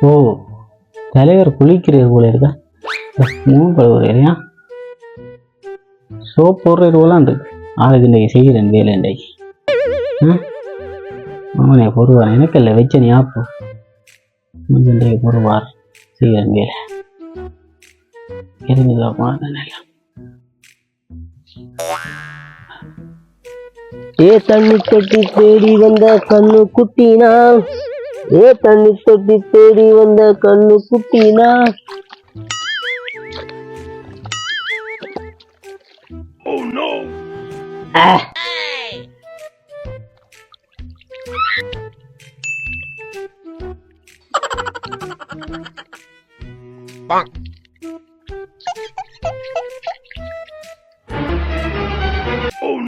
ஓ தலைவர் குளிக்கிறது போல இருக்கா? மூணு பழுவர் சோப் போடுறது போலாம் இருக்கு. ஆளுக்கு இன்றைக்கு செய்கிறேன் வேலை இன்றைக்கு. ம் அவனே பொறுவார் எனக்கு இல்லை வச்ச ஞாபகம் கொஞ்சம் இன்றைக்கு பொறுவார் செய்கிறேன் வேலை. இருந்துதா போனேன் ஏ தண்ணி தொட்டி தேடி வந்த கண்ணு குட்டினா ஏ தண்ணி தொட்டி தேடி வந்த கண்ணு குட்டினா ஆ.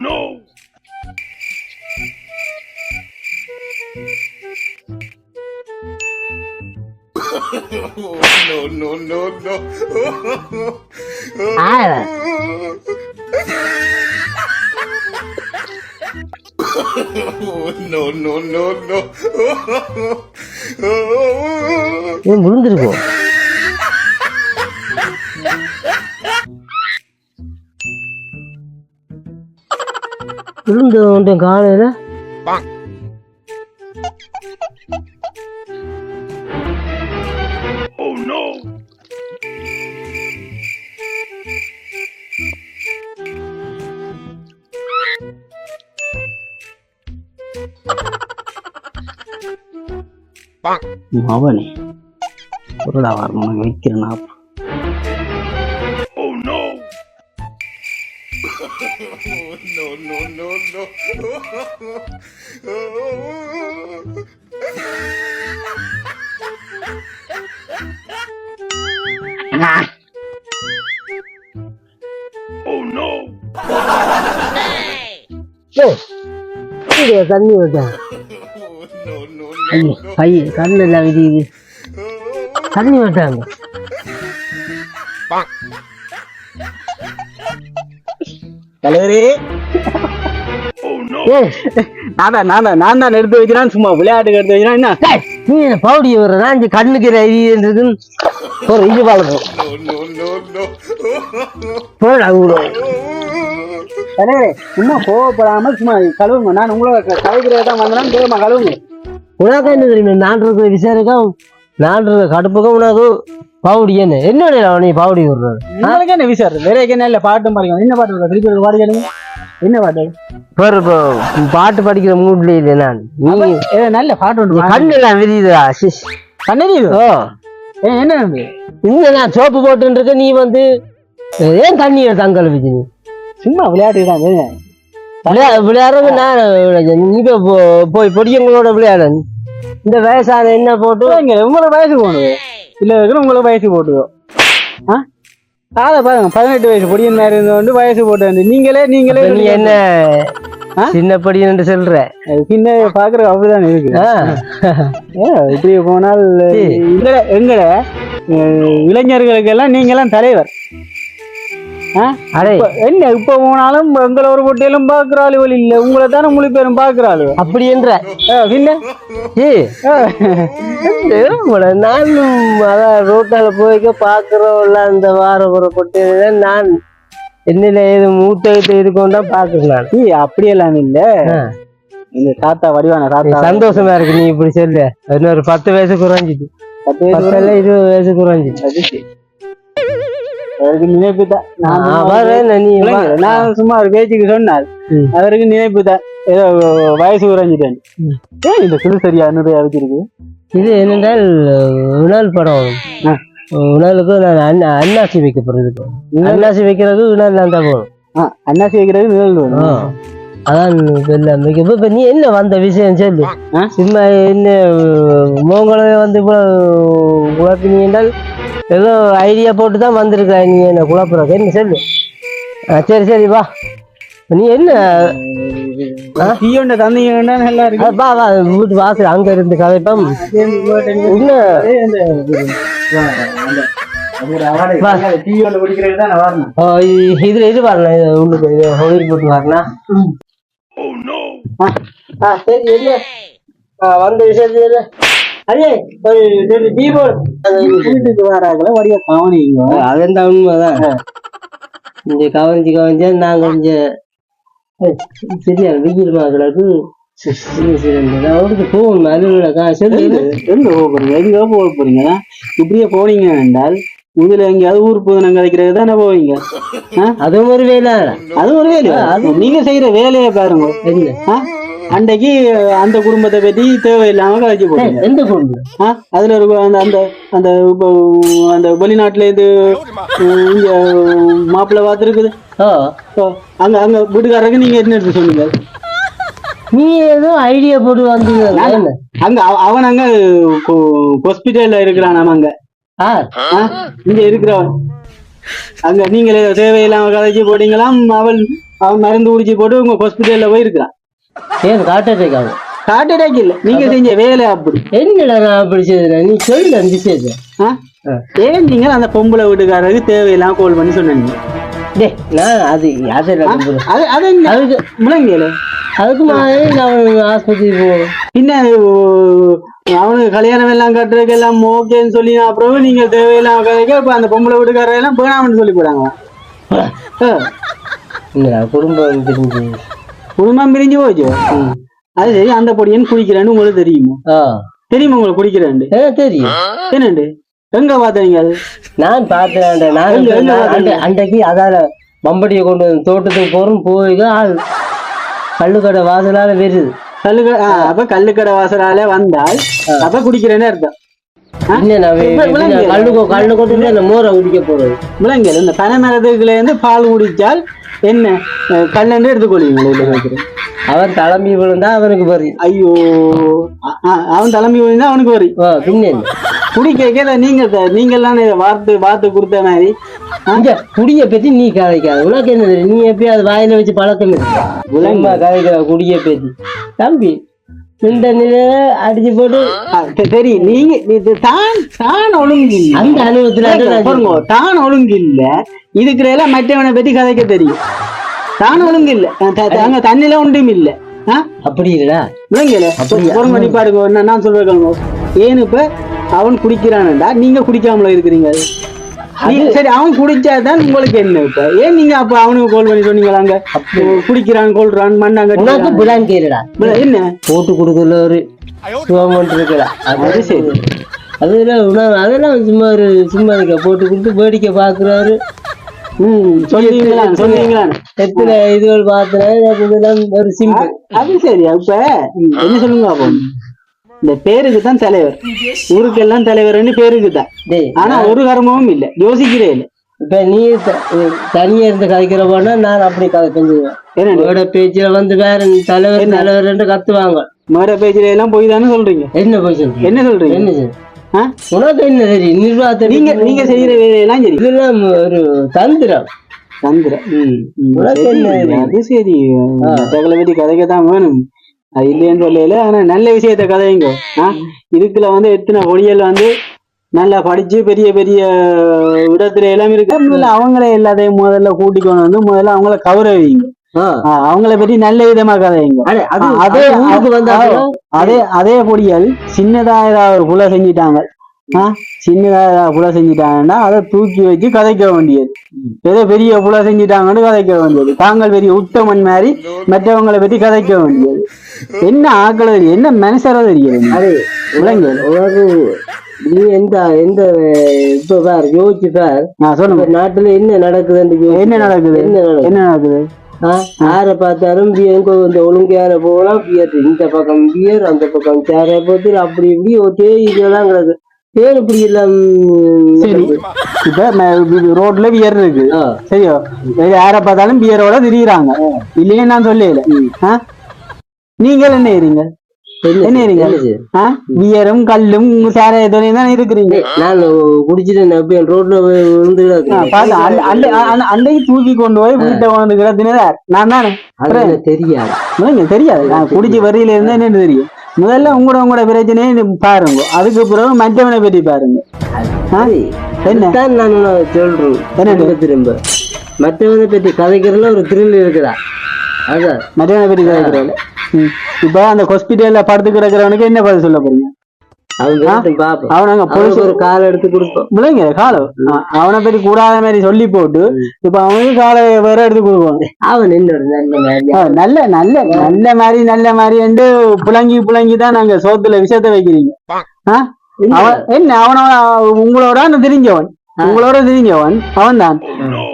no, no, no, no. ஆ. no, no, no, no. ஏன் விழுந்திருக்கும் விழுந்து காலையில அவனே பொருளா வரணும் உனக்கு வைக்கிறேன் நான் no, no, no, no. ஏய், இங்க தண்ணி விட்டேன் no, no, ஐயோ கை கண்ணில் விதியுது தண்ணி விட்டாங்க தலைவரே. நான் தான் நான் தான் நான் தான் எடுத்து வைக்கிறான் சும்மா விளையாட்டுக்கு எடுத்து வைக்கிறான் என்ன? நீ என்ன பவுடி வர்றதா இந்த கண்ணுக்கு ஒரு இது no. போடா கூட தலைவரே சும்மா கழுவுங்க. நான் உங்களை கழுவுறத தான் வந்தேன் தேவமா கழுவுங்க. உனக்கு என்ன தெரியுமா நான் இருக்கிற விசாரிக்கும் நான் இருக்கிற கடுப்புக்கும் உனக்கு பவுடி என்ன? என்னோட நீ பவுடி விடுறது உங்களுக்கு என்ன விசாரம்? வேற என்ன இல்ல பாட்டும் பாருங்க என்ன பாட்டு? திருப்பி ஒரு பாட்டு கேளுங்க. என்ன பாட்டு? பாரு பாட்டு படிக்கிற மூட்ல இல்லை நான். நீ ஏ, நல்ல பாட்டு ஒன்று பாடு. கண்ணெல்லாம் விரியுதுடா சிஸ் கண்ணடி இது. ஓ ஏ, என்ன தம்பி? இந்த நான் சோப்பு போட்டுன்னு இருக்க நீ வந்து ஏன் தண்ணியை தங்கல் நீ? சும்மா விளையாட்டு தான் விளையாடுறது நான் நீங்க போ- போய் பொடியங்களோட விளையாட. இந்த வயசான என்ன போட்டு? இங்க உங்களுக்கு வயசு போகணும் இல்ல உங்களுக்கு வயசு போட்டுதோ காதை பாருங்க பதினெட்டு வயசு பொடியன் நேரம் வந்து வயசு போட்டு வந்து. நீங்களே நீங்களே நீ என்ன? சின்ன படின்னு சொல்ற. சின்ன பாக்குற அப்படிதான் இருக்கு. இப்படி போனால் எங்கட? இளைஞர்களுக்கெல்லாம் நீங்கெல்லாம் தலைவர்? அடே. என்ன இப்ப போனாலும் எங்களை ஒரு பொட்டியிலும் பாக்குறாள் வழி இல்ல. உங்களை தானே முழு பேரும் பாக்குறாள் அப்படி என்ற? நானும் அதான் ரோட்டால போய்க்க பாக்குறோம்ல அந்த வார புறப்பட்டு நான். என்னில ஏது மூட்டை இருக்கோம் தான் பாக்குறேன் ஏய், அப்படியெல்லாம் இல்ல. இந்த தாத்தா வடிவான தாத்தா. சந்தோஷமா இருக்கு நீ இப்படி சொல்லு. இன்னொரு பத்து வயசு குறைஞ்சிட்டு பத்து வயசு இருபது வயசு குறைஞ்சிட்டு அதுக்கு அவருக்கு நினைப்பு தான் நான் சும்மா நான் ஒரு பேச்சுக்கு சொன்னார். அவருக்கு நினைப்பு தான் ஏதோ வயசு குறைஞ்சிட்டேன். ஏன் இந்த குழு சரியா நிறைய வச்சிருக்கு இது என்னென்றால் உணல் படம். உணலுக்கு நான் அண்ணா அன்னாசி வைக்க போறது அன்னாசி வைக்கிறது உணல் தான் போகணும் அன்னாசி வைக்கிறது. வேணும். அதான் எல்லாம் வைக்க இப்ப நீ என்ன வந்த விஷயம் சொல்லு? சும்மா என்ன மோங்களை வந்து இப்போ குழப்பினீங்க என்றால் ஏதோ ஐடியா போட்டு தான் வந்திருக்க நீ என்ன குழப்புறக்க என்ன சொல்லு? சரி சரி வா. நீ என்ன? ஆ? டீ ஒன்று தந்தீங்கன்னா நல்லா இருக்கு வா வா வீட்டு வாசல் அங்க இருந்து கதைப்பம். என்ன? இதுல இது வரணும் இது உள்ளுக்கு ஹோயில் போட்டு வரணும் ஆ சரி என்ன வந்த விஷயத்துல அதே ஒரு போடு வீட்டுக்கு வராங்கள வடிவ கவனிங்க அதான் உண்மைதான். இந்த கவனிச்சு கொஞ்சம் ஏய், சரியா வெயில் மாக்களுக்கு அவருக்கு போகணும்? அலுவலகா சொல்லு எங்க போக போறீங்க. எங்க போக போறீங்க? இப்படியே போனீங்க என்றால் இதுல எங்கேயாவது ஊர் புதனம் கிடைக்கிறது தானே போவீங்க? அதுவும் ஒரு வேலை. அது ஒரு வேலை. நீங்க செய்யற வேலையை பாருங்க? அன்றைக்கு அந்த குடும்பத்தை பத்தி தேவையில்லாம கழிச்சு போட்டீங்க. எந்த குடும்பம்? அதுல ஒரு அந்த அந்த அந்த அந்த வெளிநாட்டுல இது இங்க மாப்பிள்ளை பார்த்துருக்குது அங்க அங்க வீட்டுக்காரருக்கு நீங்க என்ன எடுத்து சொன்னீங்க? நீ ஏதோ ஐடியா போட்டு வந்து என்ன? அங்க அவ- அவன் அங்க ஹாஸ்பிட்டல்ல இருக்கிறான் அங்க? இங்க இருக்கிறவன். அங்க நீங்களே தேவையில்லாம கதைச்சு போட்டீங்களாம் அவன் அவன் மருந்து குடிச்சு போட்டு உங்க ஹாஸ்பிட்டல்ல போயிருக்கிறான். ஏன் ஹார்ட் அட்டாக் இல்ல. நீங்க செஞ்ச வேலை அப்படி. என்னடா நான் பிடிச்சது நீ சொல்லு அந்த ஆ? ஏன் நீங்க அந்த பொம்பளை வீட்டுக்காரருக்கு தேவையில்லாம கால் பண்ணி சொன்னீங்க? நான் அது. அது அது என்ன? அதுக்கு முழங்கல அதுக்கு மாதிரி நான் ஆஸ்பத்திரி பின்ன ஓ, அவனுக்கு கல்யாணம் எல்லாம் கட்டுறதுக்கு எல்லாம் ஓகேன்னு சொல்லி அப்புறம் நீங்க தேவையில்லாம கதைக்க இப்ப அந்த பொம்பளை வீட்டுக்காரர் எல்லாம் வேணாம்னு சொல்லி போறாங்க. குடும்பம் பிரிஞ்சு குடும்பம் பிரிஞ்சு போச்சு. அது சரி அந்த பொடியன் குடிக்கிறேன்னு உங்களுக்கு தெரியுமா? ஆ. தெரியுமா உங்களுக்கு குடிக்கிறேன்னு? எனக்கு தெரியும். என்னண்டு? எங்க பார்த்தீங்க அது? நான் பார்த்தேன் நான் அன்றைக்கு அதால பம்படியை கொண்டு வந்து தோட்டத்துக்கு போறோம் போய் ஆள் கள்ளுக்கடை வாசலால வருது. கல்லுக்க ஆ, அப்ப கல்லுக்கடை வாசலால வந்தால் அப்ப குடிக்கிறேன்னு அர்த்தம். என்ன நான் வே- இப்ப விளங்கு. என்ன கள்ளு கொ- கள்ளு கொண்டு அந்த மோரை குடிக்க போறது. விலங்கியல் இந்த பனை மரத்துக்குள்ள இருந்து பால் குடிச்சால் என்ன? அஹ், கல்லென்று எடுத்துக்கொள்வீங்க இதுல வைக்கிறேன் அவன் தலைமை விழுந்தா அவனுக்கு வரி. ஐயோ. அவன் தலைமை விழுந்தா அவனுக்கு வரும் ஓ பின்ன. என்ன? குடிக்க நீங்க நீங்க எல்லாம் வார்த்தை வார்த்தை கொடுத்த மாதிரி. இங்க குடிய பத்தி நீ கதைக்காத உனக்கு என்ன? நீ எப்பயாவது வாயில வச்சு பழக்கம் விளம்பா கதைக்கிற குடிய பத்தி. தம்பி இந்த நிலையில அடிச்சு போட்டு தெரியும் நீங்க இது தான் தான் ஒழுங்கு. அந்த அனுபவத்துல பாருங்க தான் ஒழுங்கு இல்ல. இதுக்குற எல்லாம் மற்றவனை பத்தி கதைக்க தெரியும். தான் ஒழுங்கு இல்ல. அங்க தண்ணில ஒன்றும் இல்ல? அப்படி இல்லடா. விளங்கல பொறுங்க நீ பாருங்க என்ன நான் சொல்றேன் ஏன்னு இப்ப அவன் குடிக்கிறான்டா நீங்க குடிக்காமல இருக்கிறீங்க சரி அவன் குடிச்சாதான் உங்களுக்கு என்ன இப்ப? ஏன் நீங்க அப்ப அவனுக்கு கால் பண்ணி சொன்னீங்களா அங்க? குடிக்கிறான் கொள்றான் மண்ணாங்க உனக்கு புலான் கேளுடா என்ன? போட்டு கொடுக்கல ஒரு சுவமன் இருக்கல அது சரி. அதெல்லாம் உணவு அதெல்லாம் சும்மா ஒரு சும்மா இருக்க. போட்டு கொடுத்து வேடிக்கை சொல்லுவீங்களா எத்தனை இதுகள் இதெல்லாம் ஒரு சிம்பிள் அது சரி அப்ப என்ன சொல்லுங்க அப்போ? இந்த பேருக்கு தான் தலைவர் ஊருக்கெல்லாம் தலைவர்னு பேருக்கு தான் டேய் ஆனா ஒரு கர்மமும் இல்ல. யோசிக்கிறே இல்ல. இப்ப நீ தனியா இருந்து கதைக்கிற போனா நான் அப்படி கதை என்னடி உங்களோட பேச்சுல வந்து வேற தலைவர் தலைவர் கத்துவாங்க. மேட பேச்சுல எல்லாம் போய் தானே சொல்றீங்க? என்ன போய் சொல்றீங்க? என்ன சொல்றீங்க? என்ன? உனக்கு என்ன தெரியும் நிர்வாகத்தை நீங்க நீங்க செய்யற வேலையெல்லாம் சரி. இதெல்லாம் ஒரு தந்திரம். தந்திர ம், ம், உனக்கு சரி, என்ன அது சரி. மற்றவங்களை பத்தி கதைக்க தான் வேணும். இல்லைன்னு சொல்லல. ஆனா நல்ல விஷயத்த கதைங்க. ஆ? இதுக்குள்ள வந்து எத்தனை ஒளியல் வந்து நல்லா படிச்சு பெரிய பெரிய இடத்துல எல்லாம் இருக்கு. முதல்ல அவங்கள எல்லாத்தையும் முதல்ல கூட்டிக்கொண்டு வந்து முதல்ல அவங்கள கௌரவிங்க. அவங்கள பத்தி நல்ல விதமா கதைங்க. அது அதே அதே பொடியல் சின்னதா ஏதாவது ஒரு புல செஞ்சிட்டாங்க. ஏதாவது புல செஞ்சிட்டாங்கன்னா அதை தூக்கி வச்சு கதைக்க வேண்டியது. ஏதோ பெரிய புல செஞ்சிட்டாங்கன்னு கதைக்க வேண்டியது. தாங்கள் பெரிய உத்தமன் மாதிரி மற்றவங்களை பத்தி கதைக்க வேண்டியது. என்ன ஆக்களை தெரியும் என்ன மனசர தெரியும்? விளங்கு உனக்கு நீ எந்த எந்த இப்ப பார் யோசிச்சு பார். நான் சொல்லுங்க. நாட்டுல என்ன நடக்குதுன்னு என்ன நடக்குது? என்ன என்ன நடக்குது? யாரை பார்த்தாலும் இந்த ஒழுங்கையார போகலாம் பியர். இந்த பக்கம் பியர் அந்த பக்கம் சேர போத்து அப்படி இப்படி ஒரே இதெல்லாம் கிடக்கு பேர் இப்படி எல்லாம் சரி இப்ப ரோட்ல பியர் இருக்கு. சரியோ? யார பார்த்தாலும் பியரோட திரியுறாங்க. இல்லையே நான் சொல்லல. ஆ? நீங்கள் என்ன ஏறீங்க என்ன என்ன ஏறீங்க? பியரும் கல்லும் சார எதுலையும் தான் இருக்கிறீங்க. நான் குடிச்சிட்டு ரோட்ல விழுந்து ஆ, பாத்து, அண்டை- அண்டை- அண்டை- அண்டைக்கு தூக்கி கொண்டு போய் வீட்டை வந்து கிடத்தினார் நான் தானே? தெரியாது. தெரியாது. நான் குடிச்சு வரியில இருந்தா என்னன்னு தெரியும்? முதல்ல உங்களோட உங்களோட பிரச்சனையை பாருங்க. அதுக்கு பிறகு மற்றவனை பற்றி பாருங்க? என்ன? நான் சொல்றேன். என்னது? திரும்ப திரும்ப. மற்றவனை பத்தி கதைக்கிறதுல ஒரு த்ரில் இருக்குதா அதான். மற்றவனை பற்றி கேட்கிறோம் இப்ப அந்த ஹாஸ்பிட்டல்ல படுத்து கிடக்கிறவனுக்கு என்ன பதில் சொல்ல போறீங்க? அவனங்க ஒரு கால் எடுத்து கொடுப்போம். விளங்க காலம் அவனை பத்தி கூடாத மாதிரி சொல்லி போட்டு இப்ப அவனுக்கு காலை வேற எடுத்து கொடுக்கணும். அவன் நல்ல நல்ல நல்ல மாதிரி நல்ல மாதிரி என்று புலங்கி புலங்கி தான் நாங்க சோத்துல விஷத்தை வைக்கிறீங்க. என்ன? அவனோட உங்களோட தெரிஞ்சவன். உங்களோட தெரிஞ்சவன். அவன் தான்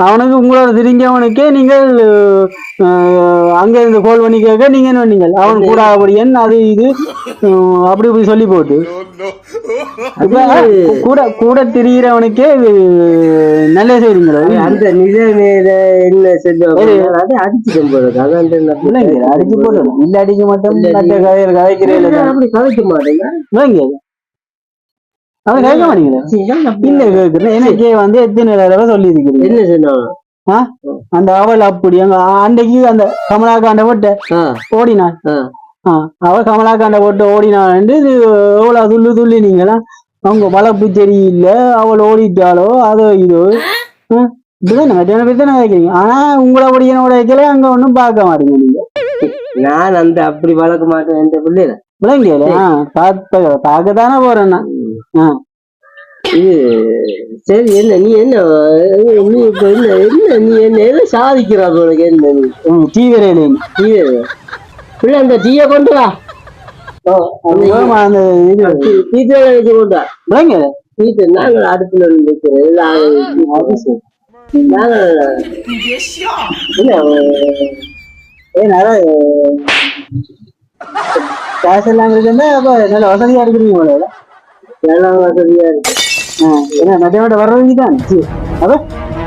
அவனுக்கு உங்களோட தெரிஞ்சவனுக்கே நீங்கள் அங்க இருந்து கோல் பண்ணி கேட்க நீங்க என்ன பண்ணீங்க? அவன் கூடாபடியன் அது இது அப்படி இப்படி சொல்லி போட்டு. கூட கூட திரியிறவனுக்கே இது நல்ல செய்றீங்களோ அந்த நிலைமையில என்ன செல்லுவாங்க அதை அடிச்சுட்டு போறது அதான் அடிச்சு போட்டு இல்ல. அடிக்க மாட்டோம் கதையில் கதைக்கிறீங்க அப்படி கலைக்க மாட்டேங்க அவன் கேட்க கேட்கிறேன் எனக்கே வந்து எத்தனை தடவை சொல்லி இருக்கிறீங்க என்ன சொன்னாங்க அந்த அவள் அப்படி அங்க அன்றைக்கு அந்த கமலாக்காண்ட போட்டு ஓடினான். அவ கமலாக்காண்ட போட்டு ஓடினான் இது எவ்வளவு துள்ளு துள்ளி நீங்களாம் அவங்க வளர்ப்பு சரியில்லை அவள் ஓடிட்டாலோ அதோ இதோ. இப்படிதான் மத்தியான பேர் தானே வைக்கிறீங்க. ஆனா உங்களை ஒடியனோட வைக்கல அங்க ஒண்ணும் பார்க்க மாட்டீங்க நீங்க. நான் அந்த அப்படி வளர்க்க மாட்டேன் எந்த பிள்ளைல விளங்கியல பார்த்த பார்க்கத்தானே போறேன் நான். இது சரி என்ன நீ என்ன நீ இப்ப என்ன என்ன நீ என்ன சாதிக்கிறா உனக்கு என்ன நீ. தீவிரையில டீ பிள்ளை அந்த டீயை கொண்டு வா. நாங்கள் அடுப்புல நிற்கிறோம் காசு எல்லாம் இருக்குன்னா அப்ப நல்ல வசதியா இருக்கிறீங்க போல. வசதியா இருக்கு. ஆ, என்ன மத்தியானோட வர்றவங்க தான்? அப்ப.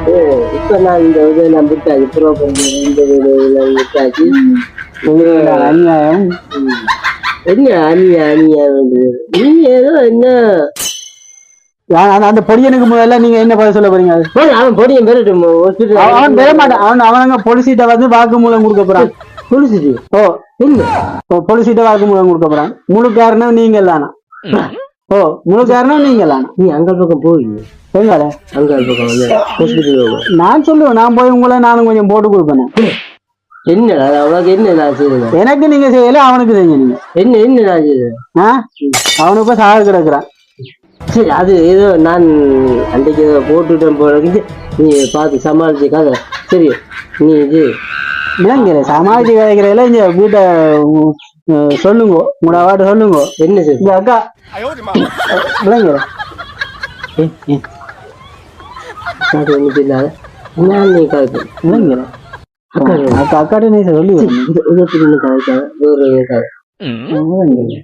ஏ, இப்ப நான் இந்த விட்டாச்சு. உங்களுக்கு அநியாயம் என்ன அணியா வந்து நீ ஏதோ என்ன நான் அந்த- பொடியனுக்கு முதல்ல நீங்க என்ன பதில் சொல்ல போறீங்க? அவன் பெறட்டும் அவன் பெற மாட்டான் அவன் அவனங்க போலீஸ்கிட்ட வந்து வாக்குமூலம் கொடுக்க போறான். குளிச்சுட்டு ஓ இல்ல ஓ போலீஸ்கிட்ட வாக்குமூலம் கொடுக்க போறான். முழு காரணம் நீங்க தானா? ஓ முழு காரணம் நீங்க தானா? நீ அங்க பக்கம் போய் எங்கால அங்க பக்கம் நான் சொல்லுவேன். நான் போய் உங்களை நானும் கொஞ்சம் போட்டு கொடுப்பேன். என்ன உனக்கு என்ன நான் செய்யணும் எனக்கு நீங்க செய்யல அவனுக்கு செஞ்ச நீங்க என்ன என்ன நான் செய்யணும் ஆ? அவனுக்கு இப்ப சாக கிடக்குறான். சரி அது ஏதோ நான் அன்றைக்கு ஏதோ போட்டுட்டேன் இருக்குது நீ பார்த்து சமாளிச்சு கதை. சரி நீ இது. விளங்கிற சமாளிச்சு கிடைக்கிறதுல இந்த வீட்டை சொல்லுங்க. உங்களோட வாட்டு சொல்லுங்க. என்ன சரி? இந்த அக்கா. இல்லாத நான் நீ கதைப்பேன் விளங்கிற. கதை விளங்கிற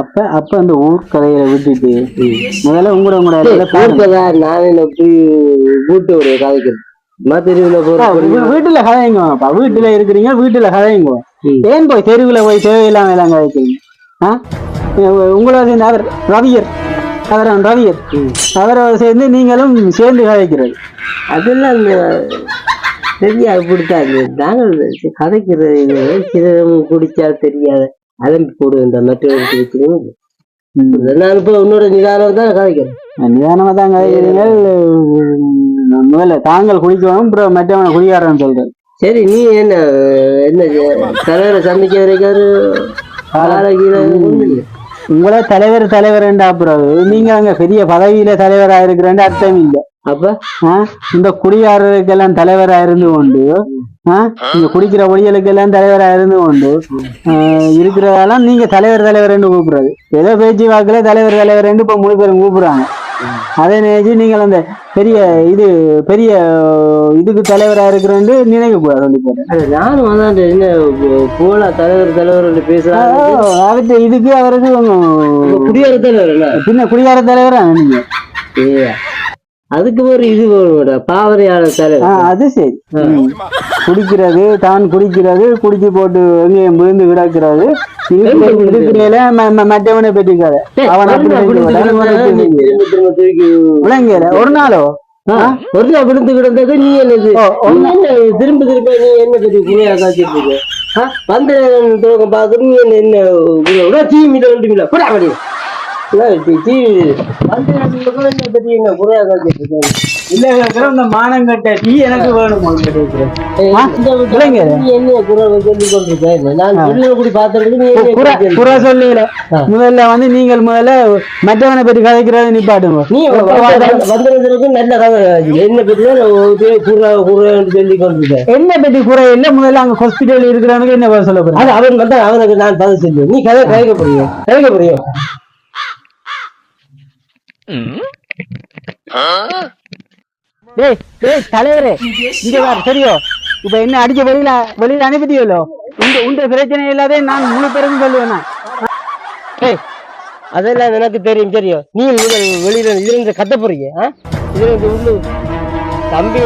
அப்ப அப்ப அந்த ஊர் கதையில விட்டுட்டு முதல்ல உங்களோட உங்களோட நான் வீட்டு ஒரு கதைக்கிறேன் வீட்டுல கதைங்க வீட்டுல இருக்கிறீங்க வீட்டுல கதைங்க. ஏன் போய் தெருவுல போய் தேவையில்லாம எல்லாம் கதைக்கிறீங்க உங்களோட சேர்ந்து அவர் ரவியர். அவர் ரவியர். அவரோட சேர்ந்து நீங்களும் சேர்ந்து கதைக்கிறது. அதெல்லாம் இப்படித்தான் இது. நாங்கள் கதைக்கிறது. சிலரும் குடிச்சா தெரியாத. அலம்பி போடு இந்த மற்றவர்கள் குடிக்கிறோம் நான் இப்போ உன்னோட நிதானம் தான் கதைக்கிறேன் நிதானமா தான் கதைக்கிறீங்க உம், முதல்ல தாங்கள் குடிக்கணும் அப்புறம் மற்றவனை குடிக்காரன்னு சொல்றது சரி நீ என்ன என்ன தலைவரை சந்திக்க வரைக்கும். உங்கள தலைவர் தலைவர்ண்டா அப்புறம் நீங்க அங்க பெரிய பதவியில தலைவரா இருக்கிறேன் அர்த்தம் இல்லை. அப்ப? இந்த குடிகாரருக்கெல்லாம் தலைவரா இருந்து கொண்டு? இந்த குடிக்கிற ஒளிகளுக்கெல்லாம் தலைவரா இருந்து கொண்டு இருக்கிறதெல்லாம் நீங்க தலைவர் தலைவர்னு கூப்பிடுறது. ஏதோ பேச்சு வாக்குல தலைவர் தலைவர்னு இப்ப மூணு பேரும் கூப்பிடுறாங்க. அதே நினைச்சு நீங்கள் அந்த பெரிய இது பெரிய இதுக்கு தலைவரா இருக்கிறேன்னு நினைக்க கூடாது சொல்லி போட்டேன் நானும் அதான் என்ன போலா தலைவர் தலைவர் பேசுறாங்க. அவர்கிட்ட இதுக்கு அவருக்கு குடியரசு தலைவர் பின்ன குடிகார தலைவரா நீங்க? ஏ, அதுக்கு ஒரு இது ஆ, தலைவர் அது சரி. குடிக்கிறது தான் குடிக்கிறது குடிச்சு போட்டு எங்கேயும் விழுந்து இருக்கிறதுல மற்றவனை பெற்றிக்காத. அவன் விளங்கியல? ஒரு நாளோ? ஆ, ஒரு நாள் விழுந்து கிடந்தது நீ என்னது? திரும்ப திரும்ப நீ என்ன பெரிய குறையா காய்ச்சிட்டு இருக்க? வந்த துவக்கம் நீ என்ன என்ன புறா படி தீ வந்த நேரம் என்ன பெரிய என்ன குறையா காய்ச்சிட்டு இருக்க இல்ல கேக்குற இந்த மானம் கட்ட டீ எனக்கு வேணும் குறை சொல்லல. முதல்ல வந்து நீங்கள் முதல்ல மற்றவனை பற்றி கதைக்கிறத நிப்பாட்டுங்க. நல்ல கதை. என்ன கொண்டிருக்க என்ன பற்றி குறை இல்ல முதல்ல அங்க ஹாஸ்பிட்டல் இருக்கிறவனுக்கு என்ன சொல்ல போறேன் அவன் அவனுக்கு நான் பதில் சொல்லுவேன். நீ கதை கதைக்க முடியும் கதைக்க முடியும் டேய் டேய் தலைவரே இங்க வர சரியோ. இப்ப என்ன அடிக்க வெளியில வெளியில அனுப்பிட்டியല്ലോ உங்க உங்க பிரச்சனை இல்லாத நான் முழு பேரும் சொல்லுவேன். ஏய், அதெல்லாம் எனக்கு தெரியும் தெரியும் நீ வெளியில இருந்து கத்த போறீங்க? இதுல இருந்து உள்ளு தம்பி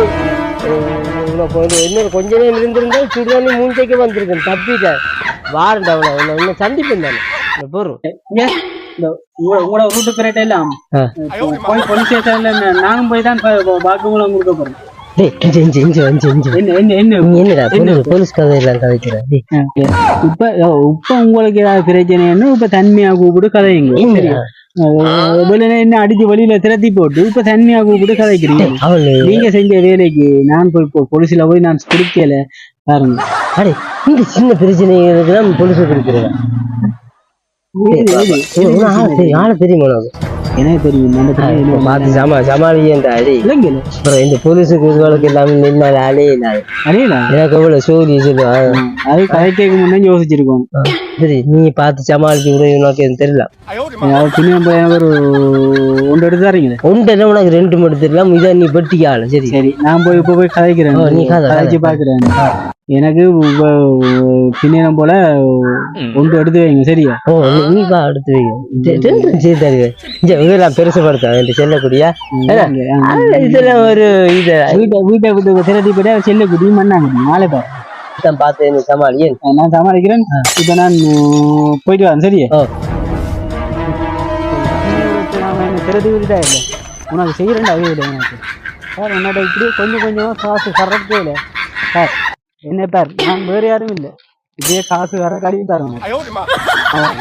இன்னொரு கொஞ்ச நேரம் இருந்திருந்தால் சுடுதண்ணி மூஞ்சைக்கு வந்திருக்கேன் தப்பிட்டேன். வாரண்டா உன உன்னை இன்னும் சந்திப்பேன் தானே பொருள் உங்களோட உங்களோட ரூட்டு கரெக்ட் எல்லாம். போய் போலீஸ் ஸ்டேஷன்ல நானும் போய் தான் வாக்குமூலம் கொடுக்க இப்ப உங்களுக்கு ஏதாவது பிரச்சனைன்னு இப்ப தன்மையா கூப்பிட்டு கதையுங்க என்னடா? அஹ் வெளியில என்ன அடிச்சு வெளியில திரட்டி போட்டு இப்ப தன்மையா கூப்பிட்டு கதைக்கிறீங்க நீங்க செஞ்ச வேலைக்கு நான் போய் போலீஸ்ல போய் நான் குடிக்கல பாருங்க. அடே இந்த சின்ன தான் போலீஸ் கொடுக்குறேன் தெரியும் ஆளை தெரியுமா உனக்கு எனக்கு தெரியும் என்ன பார்த்து சமா சமாளியேன்டா அடி இல்லைங்க அப்புறம் இந்த போலீஸுக்கு இதுகளுக்கு எல்லாமே நின்னால் ஆளே இல்லாது அடையல எனக்கு எவ்வளவு சோழி சொல்லுவான் அது கதை முன்னே யோசிச்சிருக்கோம். சரி நீ பார்த்து சமாளிச்சு விட உனக்கு எனக்கு தெரியல? பின்ன ஒரு ஒன்று எடுத்து தரீங்களே? ஒன்று உனக்கு ரெண்டு மட்டும் தெரியல இதை நீ பெட்டிக்கு ஆளு சரி. சரி நான் போய் இப்போ போய் கதைக்கிறேன். நீ கதை, கதைச்சு கதை. பாக்குறேன் எனக்கு பின்னம் போல ஒன்று எடுத்து வைங்க சரியா? ஓ நீ- பா எடுத்து வைங்க. சரி தருவேன். இந்த இதெல்லாம் பெருசுப்படுத்த என்று சொல்லக்கூடிய? இதெல்லாம் ஒரு இதை. வீட்டை வீட்டை விட்டு திரட்டி போயிட்டு செல்ல குடி மண்ணாங்க. நாளை பாரு. தான் பார்த்து நீ சமாளி ஏன் நான் சமாளிக்கிறேன். இப்போ நான் போயிட்டு வரேன் சரியா? ஓ. திரட்டி விட்டுட்டா இல்லை உனக்கு செய்கிறேன்டா அதே இல்லை எனக்கு சார் என்னடா இப்படி கொஞ்சம் கொஞ்சம் காசு கரெக்டே இல்லை. சார் என்ன பார் நான் வேறு யாரும் இல்லை. இதே காசு வர உனக்கு. ஆமா.